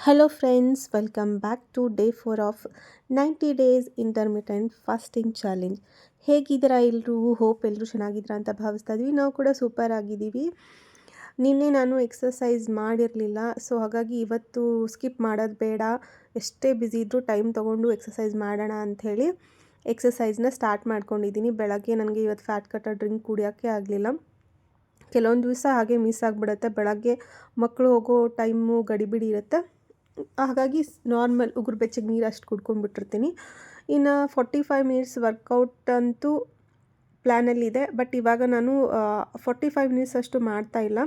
Hello friends welcome back to day four of ninety days intermittent fasting challenge ಹೇಗಿದ್ದೀರಾ ಎಲ್ಲರೂ hope ಎಲ್ಲರೂ ಚೆನ್ನಾಗಿದ್ದೀರಾ ಅಂತ ಭಾವಿಸ್ತಾ ಇದ್ವಿ ನಾವು ಕೂಡ ಸೂಪರ್ ಆಗಿದ್ದೀವಿ. ನಿನ್ನೆ ನಾನು ಎಕ್ಸಸೈಸ್ ಮಾಡಿರಲಿಲ್ಲ ಸೊ ಹಾಗಾಗಿ ಇವತ್ತು ಸ್ಕಿಪ್ ಮಾಡೋದು ಬೇಡ. ಎಷ್ಟೇ ಬ್ಯುಸಿ ಇದ್ದರೂ ಟೈಮ್ ತೊಗೊಂಡು ಎಕ್ಸಸೈಸ್ ಮಾಡೋಣ ಅಂಥೇಳಿ ಎಕ್ಸಸೈಸ್ನ ಸ್ಟಾರ್ಟ್ ಮಾಡ್ಕೊಂಡಿದ್ದೀನಿ. ಬೆಳಗ್ಗೆ ನನಗೆ ಇವತ್ತು ಫ್ಯಾಟ್ ಕಟ್ಟೋ ಡ್ರಿಂಕ್ ಕುಡಿಯೋಕ್ಕೆ ಆಗಲಿಲ್ಲ. ಕೆಲವೊಂದು ದಿವಸ ಹಾಗೆ ಮಿಸ್ ಆಗಿಬಿಡುತ್ತೆ. ಬೆಳಗ್ಗೆ ಮಕ್ಕಳು ಹೋಗೋ ಟೈಮು ಗಡಿಬಿಡಿ ಇರುತ್ತೆ. ಹಾಗಾಗಿ ನಾರ್ಮಲ್ ಉಗುರು ಬೆಚ್ಚಗೆ ನೀರು ಅಷ್ಟು ಕುಡ್ಕೊಂಡ್ಬಿಟ್ಟಿರ್ತೀನಿ. ಇನ್ನು ಫೋರ್ಟಿ ಫೈವ್ ಮಿನಿಟ್ಸ್ ವರ್ಕೌಟ್ ಅಂತೂ ಪ್ಲ್ಯಾನಲ್ಲಿದೆ ಬಟ್ ಇವಾಗ ನಾನು ಫಾರ್ಟಿ ಫೈವ್ ಮಿನಿಟ್ಸ್ ಅಷ್ಟು ಮಾಡ್ತಾ ಇಲ್ಲ.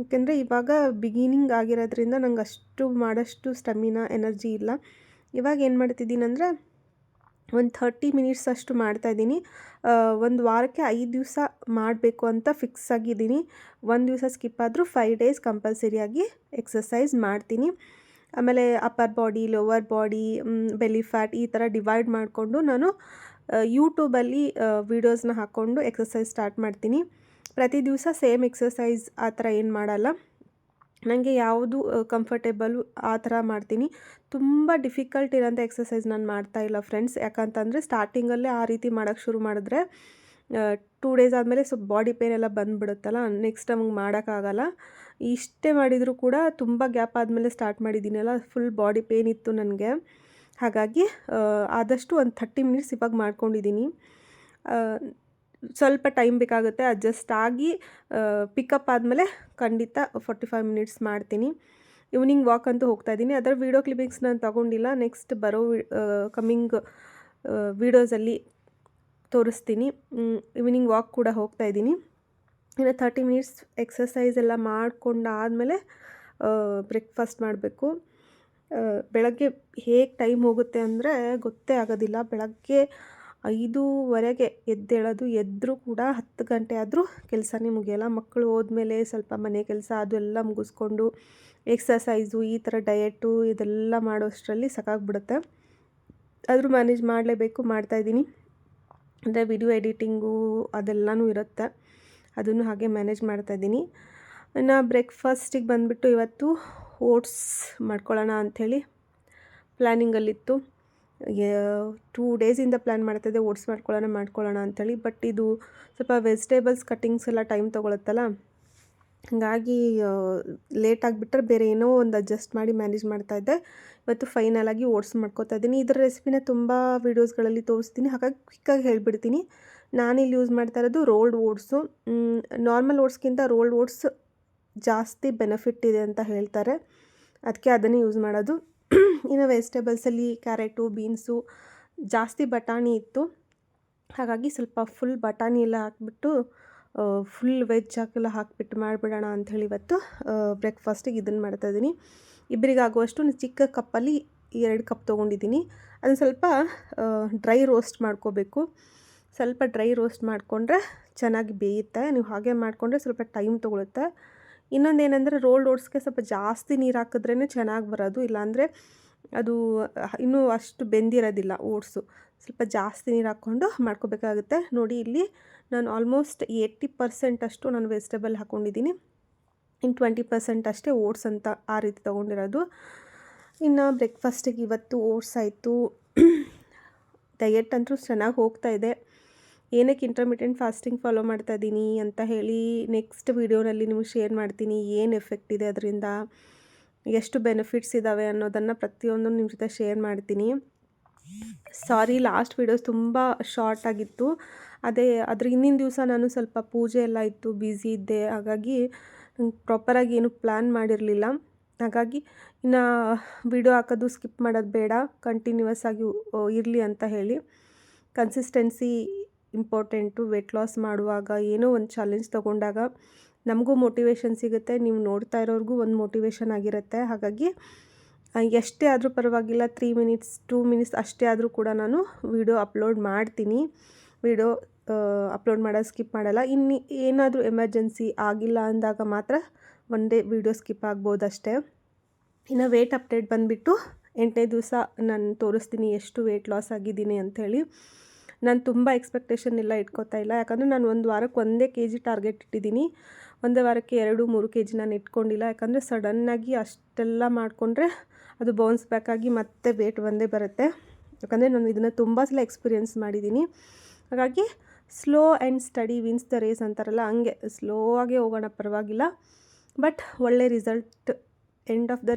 ಯಾಕೆಂದರೆ ಇವಾಗ ಬಿಗಿನಿಂಗ್ ಆಗಿರೋದ್ರಿಂದ ನಂಗೆ ಅಷ್ಟು ಮಾಡೋಷ್ಟು ಸ್ಟಮಿನಾ ಎನರ್ಜಿ ಇಲ್ಲ. ಇವಾಗ ಏನು ಮಾಡ್ತಿದ್ದೀನಿ ಅಂದರೆ ಒಂದು ಥರ್ಟಿ ಮಿನಿಟ್ಸ್ ಅಷ್ಟು ಮಾಡ್ತಾಯಿದ್ದೀನಿ ಒಂದು ವಾರಕ್ಕೆ ಐದು ದಿವಸ ಮಾಡಬೇಕು ಅಂತ ಫಿಕ್ಸ್ ಆಗಿದ್ದೀನಿ. ಒಂದು ದಿವಸ ಸ್ಕಿಪ್ ಆದರೂ ಫೈವ್ ಡೇಸ್ ಕಂಪಲ್ಸರಿಯಾಗಿ ಎಕ್ಸಸೈಸ್ ಮಾಡ್ತೀನಿ. ಆಮೇಲೆ upper body lower body belly fat ಈ ಥರ ಡಿವೈಡ್ ಮಾಡಿಕೊಂಡು ನಾನು ಯೂಟ್ಯೂಬಲ್ಲಿ ವೀಡಿಯೋಸ್ನ ಹಾಕ್ಕೊಂಡು ಎಕ್ಸಸೈಸ್ ಸ್ಟಾರ್ಟ್ ಮಾಡ್ತೀನಿ. ಪ್ರತಿ ದಿವಸ ಸೇಮ್ ಎಕ್ಸಸೈಸ್ ಆ ಥರ ಏನು ಮಾಡಲ್ಲ. ನನಗೆ ಯಾವುದು ಕಂಫರ್ಟೇಬಲ್ ಆ ಥರ ಮಾಡ್ತೀನಿ. ತುಂಬ ಡಿಫಿಕಲ್ಟ್ ಇರೋಂಥ ಎಕ್ಸಸೈಸ್ ನಾನು ಮಾಡ್ತಾ ಇಲ್ಲ ಫ್ರೆಂಡ್ಸ್ ಯಾಕಂತಂದರೆ ಸ್ಟಾರ್ಟಿಂಗಲ್ಲೇ ಆ ರೀತಿ ಮಾಡೋಕ್ಕೆ ಶುರು ಮಾಡಿದ್ರೆ ಟೂ ಡೇಸ್ ಆದಮೇಲೆ ಸ್ವಲ್ಪ ಬಾಡಿ ಪೇನ್ ಎಲ್ಲ ಬಂದುಬಿಡುತ್ತಲ್ಲ ನೆಕ್ಸ್ಟ್ ನಮಗೆ ಮಾಡೋಕ್ಕಾಗಲ್ಲ. ಇಷ್ಟೇ ಮಾಡಿದರೂ ಕೂಡ ತುಂಬ ಗ್ಯಾಪ್ ಆದಮೇಲೆ ಸ್ಟಾರ್ಟ್ ಮಾಡಿದ್ದೀನಲ್ಲ ಫುಲ್ ಬಾಡಿ ಪೇನ್ ಇತ್ತು ನನಗೆ. ಹಾಗಾಗಿ ಆದಷ್ಟು ಒಂದು ಥರ್ಟಿ ಮಿನಿಟ್ಸ್ ಇವಾಗ ಮಾಡ್ಕೊಂಡಿದ್ದೀನಿ. ಸ್ವಲ್ಪ ಟೈಮ್ ಬೇಕಾಗುತ್ತೆ ಅಡ್ಜಸ್ಟ್ ಆಗಿ ಪಿಕಪ್ ಆದಮೇಲೆ ಖಂಡಿತ ಫಾರ್ಟಿ ಫೈವ್ ಮಿನಿಟ್ಸ್ ಮಾಡ್ತೀನಿ. ಈವ್ನಿಂಗ್ ವಾಕ್ ಅಂತೂ ಹೋಗ್ತಾ ಇದ್ದೀನಿ, ಅದರ ವೀಡಿಯೋ ಕ್ಲಿಪ್ಪಿಂಗ್ಸ್ ನಾನು ತೊಗೊಂಡಿಲ್ಲ ನೆಕ್ಸ್ಟ್ ಬರೋ ಕಮ್ಮಿಂಗ್ ವೀಡಿಯೋಸಲ್ಲಿ ತೋರಿಸ್ತೀನಿ. ಈವ್ನಿಂಗ್ ವಾಕ್ ಕೂಡ ಹೋಗ್ತಾ ಇದ್ದೀನಿ. ಇನ್ನು ತರ್ಟಿ ಮಿನಿಟ್ಸ್ ಎಕ್ಸಸೈಸ್ ಎಲ್ಲ ಮಾಡಿಕೊಂಡಾದಮೇಲೆ ಬ್ರೇಕ್ಫಾಸ್ಟ್ ಮಾಡಬೇಕು. ಬೆಳಗ್ಗೆ ಹೇಗೆ ಟೈಮ್ ಹೋಗುತ್ತೆ ಅಂದರೆ ಗೊತ್ತೇ ಆಗೋದಿಲ್ಲ. ಬೆಳಗ್ಗೆ ಐದೂವರೆಗೆ ಎದ್ದೇಳೋದು ಎದ್ದರೂ ಕೂಡ ಹತ್ತು ಗಂಟೆ ಆದರೂ ಕೆಲಸನೇ ಮುಗಿಯೋಲ್ಲ. ಮಕ್ಕಳು ಹೋದ್ಮೇಲೆ ಸ್ವಲ್ಪ ಮನೆ ಕೆಲಸ ಅದೆಲ್ಲ ಮುಗಿಸ್ಕೊಂಡು ಎಕ್ಸಸೈಸು ಈ ಥರ ಡಯಟು ಇದೆಲ್ಲ ಮಾಡೋಷ್ಟರಲ್ಲಿ ಸಾಕಾಗ್ಬಿಡುತ್ತೆ. ಆದರೂ ಮ್ಯಾನೇಜ್ ಮಾಡಲೇಬೇಕು ಮಾಡ್ತಾಯಿದ್ದೀನಿ ಅಂದರೆ ವಿಡಿಯೋ ಎಡಿಟಿಂಗು ಅದೆಲ್ಲನೂ ಇರುತ್ತೆ. ಅದನ್ನು ಹಾಗೆ ಮ್ಯಾನೇಜ್ ಮಾಡ್ತಾಯಿದ್ದೀನಿ ಇನ್ನು ಬ್ರೇಕ್ಫಾಸ್ಟಿಗೆ ಬಂದುಬಿಟ್ಟು ಇವತ್ತು ಓಟ್ಸ್ ಮಾಡ್ಕೊಳ್ಳೋಣ ಅಂಥೇಳಿ ಪ್ಲ್ಯಾನಿಂಗಲ್ಲಿತ್ತು ಟೂ ಡೇಸಿಂದ ಪ್ಲ್ಯಾನ್ ಮಾಡ್ತಾಯಿದ್ದೆ ಓಟ್ಸ್ ಮಾಡ್ಕೊಳ್ಳೋಣ ಮಾಡ್ಕೊಳ್ಳೋಣ ಅಂಥೇಳಿ. ಬಟ್ ಇದು ಸ್ವಲ್ಪ ವೆಜಿಟೇಬಲ್ಸ್ ಕಟ್ಟಿಂಗ್ಸ್ ಎಲ್ಲ ಟೈಮ್ ತೊಗೊಳುತ್ತಲ್ಲ ಹಾಗಾಗಿ ಲೇಟ್ ಆಗಿಬಿಟ್ರೆ ಬೇರೆ ಏನೋ ಒಂದು ಅಡ್ಜಸ್ಟ್ ಮಾಡಿ ಮ್ಯಾನೇಜ್ ಮಾಡ್ತಾಯಿದ್ದೆ ಇವತ್ತು ಫೈನಲಾಗಿ ಓಟ್ಸ್ ಮಾಡ್ಕೋತಾ ಇದ್ದೀನಿ. ಇದರ ರೆಸಿಪಿನ ತುಂಬ ವೀಡಿಯೋಸ್ಗಳಲ್ಲಿ ತೋರಿಸ್ತೀನಿ. ಹಾಗಾಗಿ ಕ್ವಿಕ್ಕಾಗಿ ಹೇಳಿಬಿಡ್ತೀನಿ. ನಾನಿಲ್ಲಿ ಯೂಸ್ ಮಾಡ್ತಾ ಇರೋದು ರೋಲ್ಡ್ ಓಟ್ಸು ನಾರ್ಮಲ್ ಓಟ್ಸ್ಗಿಂತ ರೋಲ್ಡ್ ಓಟ್ಸ್ ಜಾಸ್ತಿ ಬೆನಿಫಿಟ್ ಇದೆ ಅಂತ ಹೇಳ್ತಾರೆ. ಅದಕ್ಕೆ ಅದನ್ನೇ ಯೂಸ್ ಮಾಡೋದು. ಇನ್ನು ವೆಜಿಟೇಬಲ್ಸಲ್ಲಿ ಕ್ಯಾರೆಟು ಬೀನ್ಸು ಜಾಸ್ತಿ ಬಟಾಣಿ ಇತ್ತು. ಹಾಗಾಗಿ ಸ್ವಲ್ಪ ಫುಲ್ ಬಟಾಣಿ ಎಲ್ಲ ಹಾಕ್ಬಿಟ್ಟು ಫುಲ್ ವೆಜ್ ಹಾಕೆಲ್ಲ ಹಾಕಿಬಿಟ್ಟು ಮಾಡಿಬಿಡೋಣ ಅಂಥೇಳಿ ಇವತ್ತು ಬ್ರೇಕ್ಫಾಸ್ಟಿಗೆ ಇದನ್ನು ಮಾಡ್ತಾಯಿದ್ದೀನಿ ಇಬ್ಬರಿಗಾಗುವಷ್ಟು ಚಿಕ್ಕ ಕಪ್ಪಲ್ಲಿ ಎರಡು ಕಪ್ ತೊಗೊಂಡಿದ್ದೀನಿ. ಅದನ್ನು ಸ್ವಲ್ಪ ಡ್ರೈ ರೋಸ್ಟ್ ಮಾಡ್ಕೋಬೇಕು. ಸ್ವಲ್ಪ ಡ್ರೈ ರೋಸ್ಟ್ ಮಾಡಿಕೊಂಡ್ರೆ ಚೆನ್ನಾಗಿ ಬೇಯುತ್ತೆ. ನೀವು ಹಾಗೆ ಮಾಡಿಕೊಂಡ್ರೆ ಸ್ವಲ್ಪ ಟೈಮ್ ತೊಗೊಳುತ್ತೆ. ಇನ್ನೊಂದು ಏನಂದರೆ ರೋಲ್ಡ್ ಓಟ್ಸ್ಗೆ ಸ್ವಲ್ಪ ಜಾಸ್ತಿ ನೀರು ಹಾಕಿದ್ರೇ ಚೆನ್ನಾಗಿ ಬರೋದು. ಇಲ್ಲಾಂದರೆ ಅದು ಇನ್ನೂ ಅಷ್ಟು ಬೆಂದಿರೋದಿಲ್ಲ ಓಟ್ಸು ಸ್ವಲ್ಪ ಜಾಸ್ತಿ ನೀರು ಹಾಕ್ಕೊಂಡು ಮಾಡ್ಕೋಬೇಕಾಗುತ್ತೆ. ನೋಡಿ ಇಲ್ಲಿ ನಾನು ಆಲ್ಮೋಸ್ಟ್ ಏಯ್ಟಿ ಪರ್ಸೆಂಟ್ ಅಷ್ಟು ನಾನು ವೆಜಿಟೇಬಲ್ ಹಾಕ್ಕೊಂಡಿದ್ದೀನಿ ಇನ್ನು ಟ್ವೆಂಟಿ ಪರ್ಸೆಂಟ್ ಅಷ್ಟೇ ಓಟ್ಸ್ ಅಂತ ಆ ರೀತಿ ತೊಗೊಂಡಿರೋದು. ಇನ್ನು ಬ್ರೇಕ್ಫಾಸ್ಟಿಗೆ ಇವತ್ತು ಓಟ್ಸ್ ಆಯಿತು. ಡಯೆಟ್ ಅಂತೂ ಚೆನ್ನಾಗಿ ಹೋಗ್ತಾ ಇದೆ. ಏನಕ್ಕೆ ಇಂಟರ್ಮಿಟೆಂಟ್ ಫಾಸ್ಟಿಂಗ್ ಫಾಲೋ ಮಾಡ್ತಾ ಇದ್ದೀನಿ ಅಂತ ಹೇಳಿ ನೆಕ್ಸ್ಟ್ ವೀಡಿಯೋನಲ್ಲಿ ನಿಮಗೆ ಶೇರ್ ಮಾಡ್ತೀನಿ ಏನು ಎಫೆಕ್ಟ್ ಇದೆ ಅದರಿಂದ, ಎಷ್ಟು ಬೆನಿಫಿಟ್ಸ್ ಇದ್ದಾವೆ ಅನ್ನೋದನ್ನು ಪ್ರತಿಯೊಂದು ನಿಮ್ಮ ಜೊತೆ ಶೇರ್ ಮಾಡ್ತೀನಿ. ಸಾರಿ, ಲಾಸ್ಟ್ ವೀಡಿಯೋಸ್ ತುಂಬ ಶಾರ್ಟ್ ಆಗಿತ್ತು. ಅದೇ, ಅದ್ರ ಹಿಂದಿನ ದಿವಸ ನಾನು ಸ್ವಲ್ಪ ಪೂಜೆ ಎಲ್ಲ ಇತ್ತು ಬ್ಯುಸಿ ಇದ್ದೆ. ಹಾಗಾಗಿ ಪ್ರಾಪರಾಗಿ ಏನು ಪ್ಲ್ಯಾನ್ ಮಾಡಿರಲಿಲ್ಲ. ಹಾಗಾಗಿ, ಇನ್ನು ವಿಡಿಯೋ ಹಾಕೋದು ಸ್ಕಿಪ್ ಮಾಡೋದು ಬೇಡ. ಕಂಟಿನ್ಯೂಯಸ್ ಆಗಿ ಇರಲಿ ಅಂತ ಹೇಳಿ. ಕನ್ಸಿಸ್ಟೆನ್ಸಿ ಇಂಪಾರ್ಟೆಂಟು ವೆಯ್ಟ್ ಲಾಸ್ ಮಾಡುವಾಗ ಏನೋ ಒಂದು ಚಾಲೆಂಜ್ ತೊಗೊಂಡಾಗ ನಮಗೂ ಮೋಟಿವೇಶನ್ ಸಿಗುತ್ತೆ. ನೀವು ನೋಡ್ತಾ ಇರೋರಿಗೂ ಒಂದು ಮೋಟಿವೇಶನ್ ಆಗಿರುತ್ತೆ. ಹಾಗಾಗಿ ಎಷ್ಟೇ ಆದರೂ ಪರವಾಗಿಲ್ಲ ತ್ರೀ ಮಿನಿಟ್ಸ್ ಟೂ ಮಿನಿಟ್ಸ್ ಅಷ್ಟೇ ಆದರೂ ಕೂಡ ನಾನು ವಿಡಿಯೋ ಅಪ್ಲೋಡ್ ಮಾಡ್ತೀನಿ. ವಿಡಿಯೋ ಅಪ್ಲೋಡ್ ಮಾಡೋದು ಸ್ಕಿಪ್ ಮಾಡಲ್ಲ. ಇನ್ನು, ಏನಾದರೂ ಎಮರ್ಜೆನ್ಸಿ ಆಗಿಲ್ಲ ಅಂದಾಗ ಮಾತ್ರ ಒಂದೇ ವಿಡಿಯೋ ಸ್ಕಿಪ್ ಆಗ್ಬೋದು ಅಷ್ಟೇ ಇನ್ನು ವೇಟ್ ಅಪ್ಡೇಟ್ ಬಂದುಬಿಟ್ಟು ಎಂಟನೇ ದಿವಸ ನಾನು ತೋರಿಸ್ತೀನಿ ಎಷ್ಟು ವೇಟ್ ಲಾಸ್ ಆಗಿದ್ದೀನಿ ಅಂಥೇಳಿ. ನಾನು ತುಂಬ ಎಕ್ಸ್ಪೆಕ್ಟೇಷನ್ ಎಲ್ಲ ಇಟ್ಕೋತಾ ಇಲ್ಲ. ಯಾಕಂದರೆ ನಾನು ಒಂದು ವಾರಕ್ಕೆ ಒಂದೇ ಕೆ ಜಿ ಟಾರ್ಗೆಟ್ ಇಟ್ಟಿದ್ದೀನಿ. ಒಂದೇ ವಾರಕ್ಕೆ ಎರಡು, ಮೂರು ಕೆ ಜಿ ನಾನು ಇಟ್ಕೊಂಡಿಲ್ಲ. ಯಾಕಂದರೆ ಸಡನ್ನಾಗಿ ಅಷ್ಟೆಲ್ಲ ಮಾಡಿಕೊಂಡ್ರೆ ಅದು ಬೌನ್ಸ್ ಬ್ಯಾಕ್ ಆಗಿ ಮತ್ತೆ ವೇಟ್ ಬಂದೇ ಬರುತ್ತೆ. ಯಾಕಂದರೆ ನಾನು ಇದನ್ನು ತುಂಬ ಸಲ ಎಕ್ಸ್ಪೀರಿಯೆನ್ಸ್ ಮಾಡಿದ್ದೀನಿ. ಹಾಗಾಗಿ slow and steady wins the race ಅಂತಾರಲ್ಲ, ಹಂಗೆ ಸ್ಲೋ ಆಗೇ ಹೋಗೋಣ ಪರವಾಗಿಲ್ಲ. ಬಟ್ ಒಳ್ಳೆ result end of the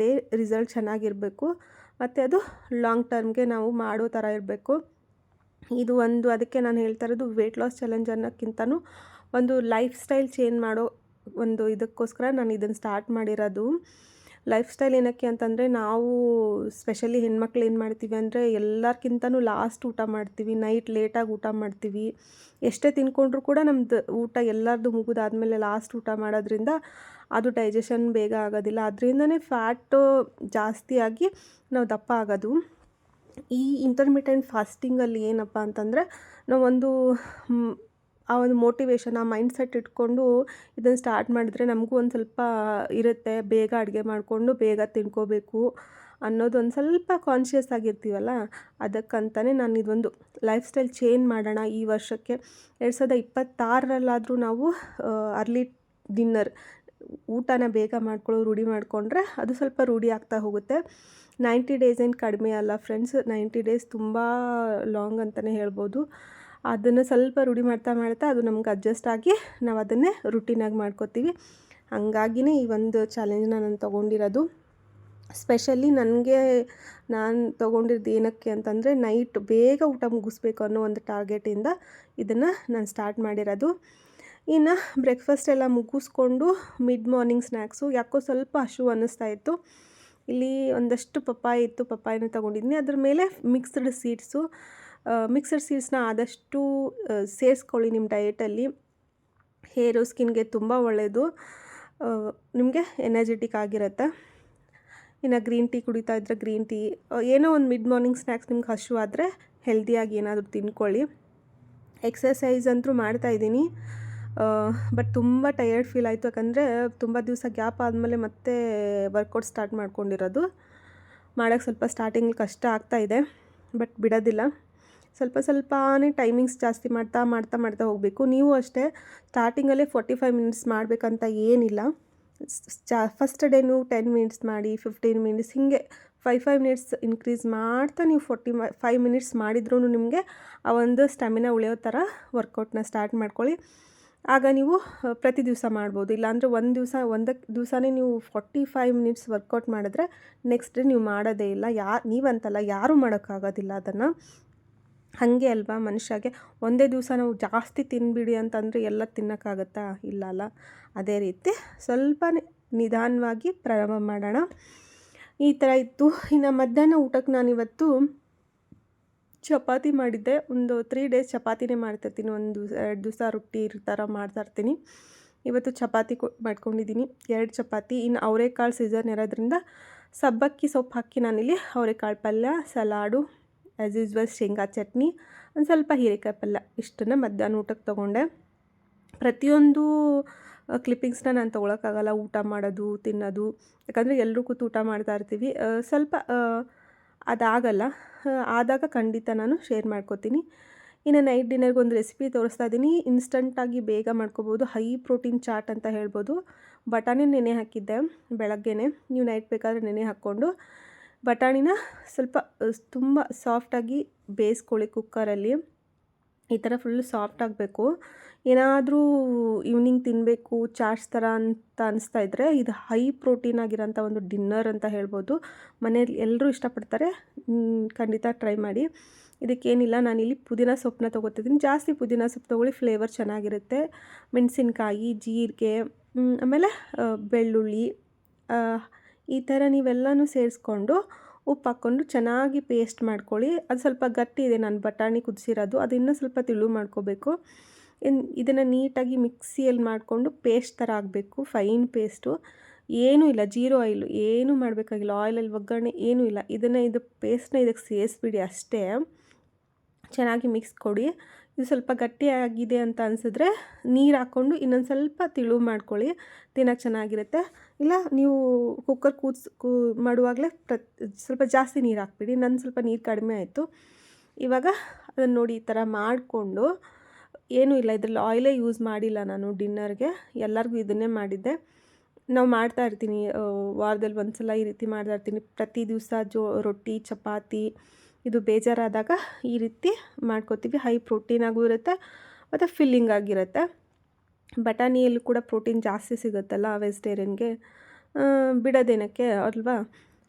day result ಚೆನ್ನಾಗಿರಬೇಕು. ಮತ್ತು ಅದು ಲಾಂಗ್ ಟರ್ಮ್ಗೆ ನಾವು ಮಾಡೋ ಥರ ಇರಬೇಕು. ಇದು ಒಂದು, ಅದಕ್ಕೆ ನಾನು ಹೇಳ್ತಾ ಇರೋದು ವೆಯ್ಟ್ ಲಾಸ್ ಚಾಲೆಂಜ್ ಅನ್ನೋಕ್ಕಿಂತನೂ ಒಂದು ಲೈಫ್ ಸ್ಟೈಲ್ ಚೇಂಜ್ ಮಾಡೋ ಒಂದು ಇದಕ್ಕೋಸ್ಕರ ನಾನು ಇದನ್ನು ಸ್ಟಾರ್ಟ್ ಮಾಡಿರೋದು. ಲೈಫ್ ಸ್ಟೈಲ್ ಏನಕ್ಕೆ ಅಂತಂದರೆ ನಾವು ಸ್ಪೆಷಲಿ ಹೆಣ್ಮಕ್ಳು ಏನು ಮಾಡ್ತೀವಿ ಅಂದರೆ ಎಲ್ಲರ್ಕಿಂತನೂ ಲಾಸ್ಟ್ ಊಟ ಮಾಡ್ತೀವಿ, ನೈಟ್ ಲೇಟಾಗಿ ಊಟ ಮಾಡ್ತೀವಿ. ಎಷ್ಟೇ ತಿನ್ಕೊಂಡ್ರೂ ಕೂಡ ನಮ್ಮದು ಊಟ ಎಲ್ಲರದು ಮುಗಿದಾದ್ಮೇಲೆ ಲಾಸ್ಟ್ ಊಟ ಮಾಡೋದ್ರಿಂದ ಅದು ಡೈಜೆಷನ್ ಬೇಗ ಆಗೋದಿಲ್ಲ. ಅದರಿಂದನೇ ಫ್ಯಾಟು ಜಾಸ್ತಿಯಾಗಿ ನಾವು ದಪ್ಪ ಆಗೋದು. ಈ ಇಂಟರ್ಮಿಟೆಂಟ್ ಫಾಸ್ಟಿಂಗಲ್ಲಿ ಏನಪ್ಪ ಅಂತಂದರೆ ನಾವೊಂದು ಆ ಒಂದು ಮೋಟಿವೇಶನ್ ಆ ಮೈಂಡ್ ಸೆಟ್ ಇಟ್ಕೊಂಡು ಇದನ್ನು ಸ್ಟಾರ್ಟ್ ಮಾಡಿದ್ರೆ ನಮಗೂ ಒಂದು ಸ್ವಲ್ಪ ಇರುತ್ತೆ. ಬೇಗ ಅಡುಗೆ ಮಾಡಿಕೊಂಡು ಬೇಗ ತಿನ್ಕೋಬೇಕು ಅನ್ನೋದು ಒಂದು ಸ್ವಲ್ಪ ಕಾನ್ಷಿಯಸ್ ಆಗಿರ್ತೀವಲ್ಲ? ಅದಕ್ಕಂತಲೇ ನಾನು ಇದೊಂದು ಲೈಫ್ ಸ್ಟೈಲ್ ಚೇಂಜ್ ಮಾಡೋಣ ಈ ವರ್ಷಕ್ಕೆ. ಎರಡು ಸಾವಿರದ ಇಪ್ಪತ್ತಾರರಲ್ಲಾದರೂ ನಾವು ಅರ್ಲಿ ಡಿನ್ನರ್ ಊಟನ ಬೇಗ ಮಾಡ್ಕೊಳ್ಳೋ, ರೂಢಿ ಮಾಡಿಕೊಂಡ್ರೆ ಅದು ಸ್ವಲ್ಪ ರೂಢಿ ಆಗ್ತಾ ಹೋಗುತ್ತೆ. ನೈಂಟಿ ಡೇಸ್ ಏನು ಕಡಿಮೆ ಅಲ್ಲ ಫ್ರೆಂಡ್ಸ್ ನೈಂಟಿ ಡೇಸ್ ತುಂಬ ಲಾಂಗ್ ಅಂತಲೇ ಹೇಳ್ಬೋದು. ಅದನ್ನು ಸ್ವಲ್ಪ ರೂಢಿ ಮಾಡ್ತಾ ಮಾಡ್ತಾ ಅದು ನಮ್ಗೆ ಅಡ್ಜಸ್ಟ್ ಆಗಿ ನಾವು ಅದನ್ನೇ ರುಟೀನಾಗಿ ಮಾಡ್ಕೋತೀವಿ. ಹಾಗಾಗಿನೇ ಈ ಒಂದು ಚಾಲೆಂಜ್ನ ನಾನು ತೊಗೊಂಡಿರೋದು. ಸ್ಪೆಷಲಿ ನನಗೆ ನಾನು ತೊಗೊಂಡಿದ್ದು ಏನಕ್ಕೆ ಅಂತಂದರೆ ನೈಟ್ ಬೇಗ ಊಟ ಮುಗಿಸ್ಬೇಕು ಅನ್ನೋ ಒಂದು ಟಾರ್ಗೆಟಿಂದ ಇದನ್ನು ನಾನು ಸ್ಟಾರ್ಟ್ ಮಾಡಿರೋದು. ಇನ್ನು ಬ್ರೇಕ್ಫಾಸ್ಟ್ ಎಲ್ಲ ಮುಗಿಸ್ಕೊಂಡು ಮಿಡ್ ಮಾರ್ನಿಂಗ್ ಸ್ನ್ಯಾಕ್ಸು ಯಾಕೋ ಸ್ವಲ್ಪ ಹಶು ಅನ್ನಿಸ್ತಾ ಇತ್ತು. ಇಲ್ಲಿ ಒಂದಷ್ಟು ಪಪ್ಪಾಯಿ ಇತ್ತು, ಪಪ್ಪಾಯಿನ ತೊಗೊಂಡಿದ್ದೀನಿ ಅದ್ರ ಮೇಲೆ ಮಿಕ್ಸ್ಡ್ ಸೀಡ್ಸು ಮಿಕ್ಸರ್ ಸೀಡ್ಸ್ನ ಆದಷ್ಟು ಸೇರಿಸ್ಕೊಳ್ಳಿ ನಿಮ್ಮ ಡಯೆಟಲ್ಲಿ ಹೇರು ಸ್ಕಿನ್ಗೆ ತುಂಬ ಒಳ್ಳೆಯದು ನಿಮಗೆ ಎನರ್ಜೆಟಿಕ್ ಆಗಿರುತ್ತೆ. ಇನ್ನು ಗ್ರೀನ್ ಟೀ ಕುಡಿತಾ ಇದ್ದರೆ ಗ್ರೀನ್ ಟೀ ಏನೋ ಒಂದು ಮಿಡ್ ಮಾರ್ನಿಂಗ್ ಸ್ನ್ಯಾಕ್ಸ್ ನಿಮ್ಗೆ ಹಶು ಆದರೆ ಹೆಲ್ದಿಯಾಗಿ ಏನಾದರೂ ತಿನ್ಕೊಳ್ಳಿ. ಎಕ್ಸಸೈಸ್ ಅಂತೂ ಮಾಡ್ತಾಯಿದ್ದೀನಿ ಬಟ್ ತುಂಬ ಟಯರ್ಡ್ ಫೀಲ್ ಆಯಿತು. ಯಾಕಂದರೆ ತುಂಬ ದಿವಸ ಗ್ಯಾಪ್ ಆದಮೇಲೆ ಮತ್ತೆ ವರ್ಕೌಟ್ ಸ್ಟಾರ್ಟ್ ಮಾಡ್ಕೊಂಡಿರೋದು. ಮಾಡೋಕ್ಕೆ ಸ್ವಲ್ಪ ಸ್ಟಾರ್ಟಿಂಗ್ ಕಷ್ಟ ಆಗ್ತಾಯಿದೆ ಬಟ್ ಬಿಡೋದಿಲ್ಲ. ಸ್ವಲ್ಪ ಸ್ವಲ್ಪನೇ ಟೈಮಿಂಗ್ಸ್ ಜಾಸ್ತಿ ಮಾಡ್ತಾ ಮಾಡ್ತಾ ಮಾಡ್ತಾ ಹೋಗಬೇಕು. ನೀವು ಅಷ್ಟೇ ಸ್ಟಾರ್ಟಿಂಗಲ್ಲೇ ಫೋರ್ಟಿ ಫೈವ್ ಮಿನಿಟ್ಸ್ ಮಾಡಬೇಕಂತ ಏನಿಲ್ಲ. ಚಾ ಫಸ್ಟ್ ಡೇ ನೀವು ಟೆನ್ ಮಿನಿಟ್ಸ್ ಮಾಡಿ ಫಿಫ್ಟೀನ್ ಮಿನಿಟ್ಸ್ ಹೀಗೆ ಫೈವ್ ಫೈವ್ ಮಿನಿಟ್ಸ್ ಇನ್ಕ್ರೀಸ್ ಮಾಡ್ತಾ ನೀವು ಫೋರ್ಟಿ ಫೈವ್ ಮಿನಿಟ್ಸ್ ಮಾಡಿದ್ರೂ ನಿಮಗೆ ಆ ಒಂದು ಸ್ಟಾಮಿನಾ ಉಳಿಯೋ ಥರ ವರ್ಕೌಟ್ನ ಸ್ಟಾರ್ಟ್ ಮಾಡ್ಕೊಳ್ಳಿ. ಆಗ ನೀವು ಪ್ರತಿ ದಿವಸ ಮಾಡ್ಬೋದು. ಇಲ್ಲಾಂದರೆ ಒಂದು ದಿವಸ ಒಂದಕ್ಕೆ ದಿವಸನೇ ನೀವು ಫೋರ್ಟಿ ಫೈವ್ ಮಿನಿಟ್ಸ್ ವರ್ಕೌಟ್ ಮಾಡಿದ್ರೆ ನೆಕ್ಸ್ಟ್ ಡೇ ನೀವು ಮಾಡೋದೇ ಇಲ್ಲ. ಯಾ, ನೀವಂತಲ್ಲ, ಯಾರೂ ಮಾಡೋಕ್ಕಾಗೋದಿಲ್ಲ ಅದನ್ನು. ಹಾಗೆ ಅಲ್ವಾ ಮನುಷ್ಯಗೆ? ಒಂದೇ ದಿವಸ ನಾವು ಜಾಸ್ತಿ ತಿನ್ಬಿಡಿ ಅಂತಂದರೆ ಎಲ್ಲ ತಿನ್ನೋಕ್ಕಾಗತ್ತಾ? ಇಲ್ಲ ಅಲ್ಲ. ಅದೇ ರೀತಿ ಸ್ವಲ್ಪ ನಿಧಾನವಾಗಿ ಪ್ರಾರಂಭ ಮಾಡೋಣ. ಈ ಥರ ಇತ್ತು. ಇನ್ನು ಮಧ್ಯಾಹ್ನ ಊಟಕ್ಕೆ ನಾನಿವತ್ತು ಚಪಾತಿ ಮಾಡಿದ್ದೆ. ಒಂದು ತ್ರೀ ಡೇಸ್ ಚಪಾತಿನೇ ಮಾಡ್ತಿರ್ತೀನಿ. ಒಂದು ಎರಡು ದಿವಸ ರೊಟ್ಟಿ ಥರ ಮಾಡ್ತಾಯಿರ್ತೀನಿ ಇವತ್ತು ಚಪಾತಿ ಕೊ ಮಾಡ್ಕೊಂಡಿದ್ದೀನಿ. ಎರಡು ಚಪಾತಿ. ಇನ್ನು ಅವರೆಕಾಳು ಸೀಸನ್ ಇರೋದ್ರಿಂದ ಸಬ್ಬಕ್ಕಿ ಸೊಪ್ಪು ಹಾಕಿ ನಾನಿಲ್ಲಿ ಅವರೆಕಾಳು ಪಲ್ಯ, ಸಲಾಡು ಆ್ಯಸ್ ಯೂಸ್ವಲ್ ಶೇಂಗಾ ಚಟ್ನಿ, ಒಂದು ಸ್ವಲ್ಪ ಹೀರೆಕಾಯಿ ಪಲ್ಯ ಇಷ್ಟನ್ನು ಮಧ್ಯಾಹ್ನ ಊಟಕ್ಕೆ ತೊಗೊಂಡೆ. ಪ್ರತಿಯೊಂದು ಕ್ಲಿಪ್ಪಿಂಗ್ಸ್ನ ನಾನು ತೊಗೊಳಕ್ಕಾಗಲ್ಲ. ಊಟ ಮಾಡೋದು, ತಿನ್ನೋದು. ಯಾಕಂದರೆ ಎಲ್ಲರೂ ಕೂತು ಊಟ ಮಾಡ್ತಾ ಇರ್ತೀವಿ. ಸ್ವಲ್ಪ ಅದಾಗಲ್ಲ. ಆದಾಗ ಖಂಡಿತ ನಾನು ಶೇರ್ ಮಾಡ್ಕೋತೀನಿ. ಇನ್ನು ನೈಟ್ ಡಿನ್ನರ್ಗೆ ಒಂದು ರೆಸಿಪಿ ತೋರಿಸ್ತಾ ಇದ್ದೀನಿ ಇನ್ಸ್ಟಂಟಾಗಿ ಬೇಗ ಮಾಡ್ಕೋಬೋದು. ಹೈ ಪ್ರೋಟೀನ್ ಚಾಟ್ ಅಂತ ಹೇಳ್ಬೋದು. ಬಟಾಣಿ ನೆನೆ ಹಾಕಿದ್ದೆ ಬೆಳಗ್ಗೆನೆ. ನೀವು ನೈಟ್ ಬೇಕಾದರೆ ನೆನೆ ಹಾಕ್ಕೊಂಡು. ಬಟಾಣಿನ ಸ್ವಲ್ಪ ತುಂಬ ಸಾಫ್ಟಾಗಿ ಬೇಯಿಸ್ಕೊಳ್ಳಿ ಕುಕ್ಕರಲ್ಲಿ. ಈ ಥರ ಫುಲ್ ಸಾಫ್ಟ್ ಆಗಬೇಕು. ಏನಾದರೂ ಈವ್ನಿಂಗ್ ತಿನ್ನಬೇಕು ಚಾಟ್ಸ್ ಥರ ಅಂತ ಅನಿಸ್ತಾ ಇದ್ದರೆ ಇದು ಹೈ ಪ್ರೋಟೀನ್ ಆಗಿರೋಂಥ ಒಂದು ಡಿನ್ನರ್ ಅಂತ ಹೇಳ್ಬೋದು. ಮನೆಯಲ್ಲಿ ಎಲ್ಲರೂ ಇಷ್ಟಪಡ್ತಾರೆ. ಖಂಡಿತ ಟ್ರೈ ಮಾಡಿ. ಇದಕ್ಕೇನಿಲ್ಲ, ನಾನಿಲ್ಲಿ ಪುದೀನ ಸೊಪ್ಪನ್ನ ತೊಗೋತಿದ್ದೀನಿ. ಜಾಸ್ತಿ ಪುದೀನ ಸೊಪ್ಪು ತೊಗೊಳ್ಳಿ, ಫ್ಲೇವರ್ ಚೆನ್ನಾಗಿರುತ್ತೆ. ಮೆಣಸಿನ್ಕಾಯಿ, ಜೀರಿಗೆ ಆಮೇಲೆ ಬೆಳ್ಳುಳ್ಳಿ ಈ ಥರ ನೀವೆಲ್ಲನೂ ಸೇರಿಸ್ಕೊಂಡು ಉಪ್ಪು ಹಾಕ್ಕೊಂಡು ಚೆನ್ನಾಗಿ ಪೇಸ್ಟ್ ಮಾಡ್ಕೊಳ್ಳಿ. ಅದು ಸ್ವಲ್ಪ ಗಟ್ಟಿ ಇದೆ, ನಾನು ಬಟಾಣಿ ಕುದಿಸಿರೋದು. ಅದು ಇನ್ನೂ ಸ್ವಲ್ಪ ತಿಳು ಮಾಡ್ಕೋಬೇಕು. ಇದನ್ನು ನೀಟಾಗಿ ಮಿಕ್ಸಿಯಲ್ಲಿ ಮಾಡಿಕೊಂಡು ಪೇಸ್ಟ್ ಥರ ಆಗಬೇಕು. Fine paste. ಏನೂ ಇಲ್ಲ, ಜೀರೋ ಆಯಿಲು. ಏನೂ ಮಾಡಬೇಕಾಗಿಲ್ಲ. ಆಯಿಲಲ್ಲಿ ಒಗ್ಗರಣೆ ಏನೂ ಇಲ್ಲ. ಇದನ್ನು ಇದು ಪೇಸ್ಟ್ನ ಇದಕ್ಕೆ ಸೇರಿಸ್ಬಿಡಿ ಅಷ್ಟೇ. ಚೆನ್ನಾಗಿ ಮಿಕ್ಸ್ ಕೊಡಿ. ಇದು ಸ್ವಲ್ಪ ಗಟ್ಟಿಯಾಗಿದೆ ಅಂತ ಅನಿಸಿದ್ರೆ ನೀರು ಹಾಕ್ಕೊಂಡು ಇನ್ನೊಂದು ಸ್ವಲ್ಪ ತಿಳು ಮಾಡ್ಕೊಳ್ಳಿ. ತಿನ್ನೋಕೆ ಚೆನ್ನಾಗಿರುತ್ತೆ. ಇಲ್ಲ, ನೀವು ಕುಕ್ಕರ್ ಕೂತ್ ಕೂ, ಮಾಡುವಾಗಲೇ ಪ್ರತ್, ಸ್ವಲ್ಪ ಜಾಸ್ತಿ ನೀರು ಹಾಕ್ಬಿಡಿ. ನನ್ನ ಸ್ವಲ್ಪ ನೀರು ಕಡಿಮೆ ಆಯಿತು. ಇವಾಗ ಅದನ್ನು ನೋಡಿ ಈ ಥರ ಮಾಡಿಕೊಂಡು, ಏನೂ ಇಲ್ಲ, ಇದರಲ್ಲಿ ಆಯಿಲೇ ಯೂಸ್ ಮಾಡಿಲ್ಲ ನಾನು ಡಿನ್ನರ್ಗೆ ಎಲ್ಲರಿಗೂ ಇದನ್ನೇ ಮಾಡಿದ್ದೆ. ನಾವು ಮಾಡ್ತಾ ಇರ್ತೀನಿ. ವಾರದಲ್ಲಿ ಒಂದು ಸಲ ಈ ರೀತಿ ಮಾಡ್ತಾ ಇರ್ತೀನಿ. ಪ್ರತಿ ದಿವಸ ಜೋ, ರೊಟ್ಟಿ, ಚಪಾತಿ ಇದು ಬೇಜಾರಾದಾಗ ಈ ರೀತಿ ಮಾಡ್ಕೋತೀವಿ. ಹೈ ಪ್ರೋಟೀನ್ ಆಗೂ ಇರುತ್ತೆ, ಮತ್ತು ಫಿಲ್ಲಿಂಗ್ ಆಗಿರುತ್ತೆ. ಬಟಾಣಿಯಲ್ಲಿ ಕೂಡ ಪ್ರೋಟೀನ್ ಜಾಸ್ತಿ ಸಿಗುತ್ತಲ್ಲ ವೆಜಿಟೇರಿಯನ್ಗೆ ಬಿಡೋದೇನಕ್ಕೆ ಅಲ್ವಾ?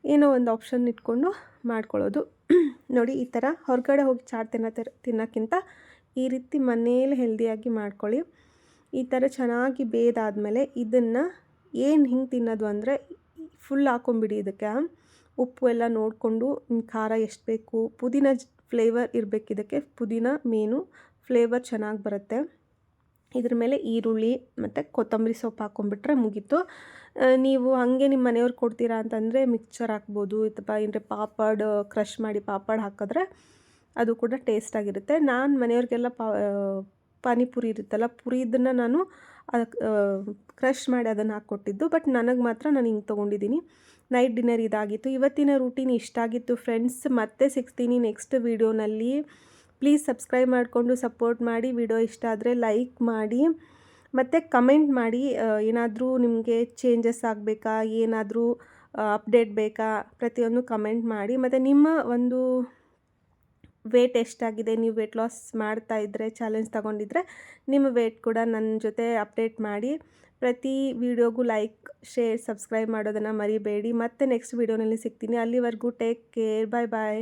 ಏನೋ ಒಂದು ಆಪ್ಷನ್ ಇಟ್ಕೊಂಡು ಮಾಡ್ಕೊಳ್ಳೋದು. ನೋಡಿ, ಈ ಥರ ಹೊರಗಡೆ ಹೋಗಿ ಚಾಟ್ ತಿನ್ನೋ ತಿನ್ನೋಕ್ಕಿಂತ ಈ ರೀತಿ ಮನೇಲಿ ಹೆಲ್ದಿಯಾಗಿ ಮಾಡ್ಕೊಳ್ಳಿ. ಈ ಥರ ಚೆನ್ನಾಗಿ ಬೇದಾದಮೇಲೆ ಇದನ್ನು ಏನು ಹಿಂಗೆ ತಿನ್ನೋದು ಅಂದರೆ ಫುಲ್ ಹಾಕೊಂಬಿಡಿ ಇದಕ್ಕೆ. ಉಪ್ಪು ಎಲ್ಲ ನೋಡಿಕೊಂಡು ಖಾರ ಎಷ್ಟು ಬೇಕು, ಪುದೀನ ಫ್ಲೇವರ್ ಇರಬೇಕು ಇದಕ್ಕೆ, ಪುದೀನ, ಮೇನು, ಫ್ಲೇವರ್ ಚೆನ್ನಾಗಿ ಬರುತ್ತೆ. ಇದ್ರ ಮೇಲೆ ಈರುಳ್ಳಿ ಮತ್ತು ಕೊತ್ತಂಬರಿ ಸೊಪ್ಪು ಹಾಕ್ಕೊಂಬಿಟ್ರೆ ಮುಗೀತು. ನೀವು ಹಾಗೆ ನಿಮ್ಮ ಮನೆಯವ್ರು ಕೊಡ್ತೀರಾ ಅಂತಂದರೆ ಮಿಕ್ಚರ್ ಹಾಕ್ಬೋದು, ಅಥವಾ ಏನರೆ ಪಾಪಡ್ ಕ್ರಷ್ ಮಾಡಿ ಪಾಪಡ್ ಹಾಕಿದ್ರೆ ಅದು ಕೂಡ ಟೇಸ್ಟಾಗಿರುತ್ತೆ ನಾನು ಮನೆಯವ್ರಿಗೆಲ್ಲ ಪಾ ಪಾನಿಪುರಿ ಇರುತ್ತಲ್ಲ, ಪುರಿ ಇದನ್ನು ನಾನು ಅದಕ್ಕೆ ಕ್ರಷ್ ಮಾಡಿ ಅದನ್ನು ಹಾಕ್ಕೊಟ್ಟಿದ್ದು. ಬಟ್ ನನಗೆ ಮಾತ್ರ ನಾನು ಹಿಂಗೆ ತೊಗೊಂಡಿದ್ದೀನಿ ನೈಟ್ ಡಿನ್ನರ್ ಇದಾಗಿತ್ತು. ಇವತ್ತಿನ ರೂಟೀನ್ ಇಷ್ಟ ಆಗಿತ್ತು ಫ್ರೆಂಡ್ಸ್ ಮತ್ತೆ ಸಿಗ್ತೀನಿ ನೆಕ್ಸ್ಟ್ ವೀಡಿಯೋನಲ್ಲಿ ಪ್ಲೀಸ್ ಸಬ್ಸ್ಕ್ರೈಬ್ ಮಾಡಿಕೊಂಡು ಸಪೋರ್ಟ್ ಮಾಡಿ. ವಿಡಿಯೋ ಇಷ್ಟ ಆದರೆ ಲೈಕ್ ಮಾಡಿ. ಮತ್ತು ಕಮೆಂಟ್ ಮಾಡಿ. ಏನಾದರೂ ನಿಮಗೆ ಚೇಂಜಸ್ ಆಗಬೇಕಾ? ಏನಾದರೂ ಅಪ್ಡೇಟ್ ಬೇಕಾ? ಪ್ರತಿಯೊಂದು ಕಮೆಂಟ್ ಮಾಡಿ. ಮತ್ತು ನಿಮ್ಮ ಒಂದು ವೇಟ್ ಎಷ್ಟಾಗಿದೆ ನೀವು ವೇಟ್ ಲಾಸ್ ಮಾಡ್ತಾ ಇದ್ದರೆ ಚಾಲೆಂಜ್ ತಗೊಂಡಿದ್ರೆ, ನಿಮ್ಮ ವೇಟ್ ಕೂಡ ನನ್ನ ಜೊತೆ ಅಪ್ಡೇಟ್ ಮಾಡಿ. ಪ್ರತಿ ವಿಡಿಯೋಗೂ ಲೈಕ್ ಶೇರ್ ಸಬ್ಸ್ಕ್ರೈಬ್ ಮಾಡೋದನ್ನು ಮರಿಬೇಡಿ. ಮತ್ತೆ ನೆಕ್ಸ್ಟ್ ವೀಡಿಯೋನಲ್ಲಿ ಸಿಗ್ತೀನಿ. ಅಲ್ಲಿವರೆಗೂ ಟೇಕ್ ಕೇರ್ ಬಾಯ್ ಬಾಯ್